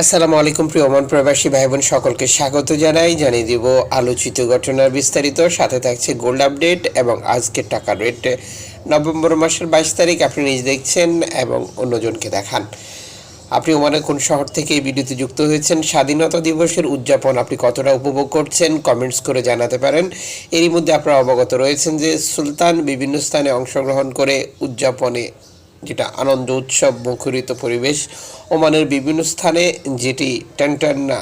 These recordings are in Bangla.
আসসালামু আলাইকুম প্রিয় ওমান প্রবাসী ভাই বোন সকলকে স্বাগত জানাই। জানিয়ে দিব আলোচিত ঘটনার বিস্তারিত। সাথে থাকছে গোল্ড আপডেট এবং আজকের টাকার রেট। নভেম্বর মাসের বাইশ তারিখ, আপনি নিজ দেখছেন এবং অন্যজনকে দেখান। আপনি ওমানের কোন শহর থেকে এই ভিডিওতে যুক্ত হয়েছেন, স্বাধীনতা দিবসের উদযাপন আপনি কতটা উপভোগ করছেন, কমেন্টস করে জানাতে পারেন। এরই মধ্যে আপনারা অবগত রয়েছেন যে সুলতান বিভিন্ন স্থানে অংশগ্রহণ করে উদযাপনে যেটা আনন্দ উৎসব, মুখরিত পরিবেশ, ওমানের বিভিন্ন স্থানে যেটি টানটান্না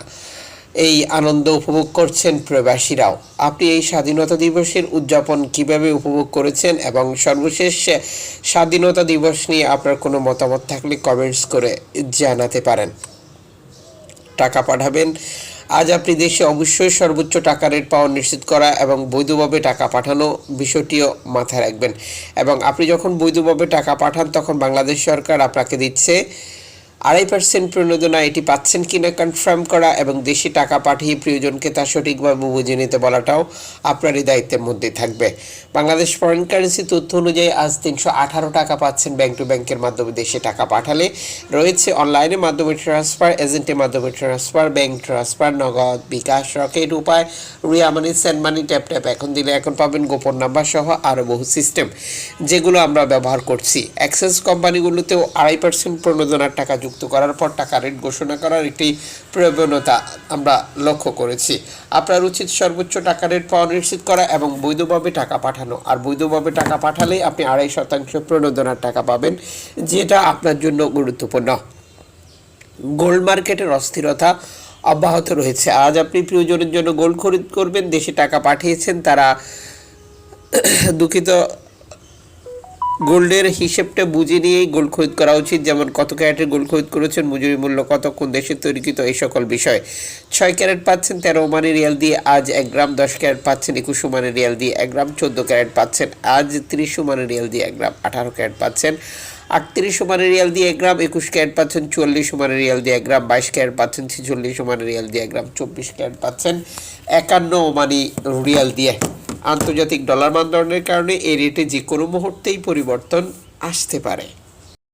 এই আনন্দ উপভোগ করছেন প্রবাসীরাও। আপনি এই স্বাধীনতা দিবসের উদযাপন কীভাবে উপভোগ করেছেন এবং সর্বশেষ স্বাধীনতা দিবস নিয়ে আপনার কোনো মতামত থাকলে কমেন্টস করে জানাতে পারেন। টাকা পাঠাবেন আজ আপনি দেশে অবশ্যই সর্বোচ্চ টাকা রেট পাওয়া নিশ্চিত করা এবং বৈধভাবে টাকা পাঠানো বিষয়টিও মাথায় রাখবেন। এবং আপনি যখন বৈধভাবে টাকা পাঠান, তখন বাংলাদেশ সরকার আপনাকে দিচ্ছে আড়াই পার্সেন্ট প্রণোদনা এটি পাচ্ছেন কিনা কনফার্ম করা এবং দেশে টাকা পাঠিয়ে প্রিয়জনকে তা সঠিকভাবে বুঝে নিতে বলাটাও আপনারই দায়িত্বের মধ্যে থাকবে। বাংলাদেশ ফরেন কারেন্সি তথ্য অনুযায়ী আজ তিনশো আঠারো টাকা পাচ্ছেন ব্যাংক টু ব্যাংকের মাধ্যমে দেশে টাকা পাঠালে। রয়েছে অনলাইনের মাধ্যমে ট্রান্সফার এজেন্টের মাধ্যমে transfer bank transfer Nagad, bKash Rocket Upay Ria money send money tap tap এখন দিলে এখন পাবেন গোপন নাম্বার সহ আরও বহু সিস্টেম যেগুলো আমরা ব্যবহার করছি। অ্যাক্সেস কোম্পানিগুলোতেও আড়াই পার্সেন্ট প্রণোদনার টাকা যুক্ত করার পর টাকা রেট ঘোষণা করার একটি প্রবণতা আমরা লক্ষ্য করেছি। আপনার উচিত সর্বোচ্চ টাকা রেট পাওয়া নিশ্চিত করা এবং বৈধভাবে টাকা পাঠানো। আর বৈধভাবে টাকা পাঠালে আপনি আড়াই শতাংশ প্রণোদনার টাকা পাবেন, যেটা আপনার জন্য গুরুত্বপূর্ণ। গোল্ড মার্কেটের অস্থিরতা অব্যাহত রয়েছে। আজ আপনি প্রিয়জনের জন্য গোল্ড খরিদ করবেন, দেশে টাকা পাঠিয়েছেন, তারা দুঃখিত গোল্ডের হিসেবটা বুঝে নিয়েই গোল্ড খরিদ করা উচিত, যেমন কত ক্যারেটের গোল্ড খরিদ করেছেন, মজুরি মূল্য কত, কোন দেশের তৈরিকৃত এই সকল বিষয়। ছয় ক্যারেট পাচ্ছেন, তেরো মানের রিয়াল দিয়ে আজ এক গ্রাম, দশ ক্যারেট পাচ্ছেন, একুশ মানের রিয়াল দিয়ে এক গ্রাম, চোদ্দ ক্যারেট পাচ্ছেন, আজ তিরিশ মানের রিয়াল দিয়ে এক গ্রাম, আঠারো ক্যারেট পাচ্ছেন, আটত্রিশ মানের রিয়াল দিয়ে এক গ্রাম, একুশ ক্যারেট পাচ্ছেন, চুয়াল্লিশ মানের রিয়াল দিয়ে এক গ্রাম, বাইশ ক্যারেট পাচ্ছেন, ছেচল্লিশ মানের রিয়াল দিয়ে এক গ্রাম, চব্বিশ ক্যারেট পাচ্ছেন, একান্ন মানি রিয়াল দিয়ে। আন্তর্জাতিক ডলার মানদণ্ডের কারণে এই রেটে যে কোনো মুহূর্তেই পরিবর্তন আসতে পারে।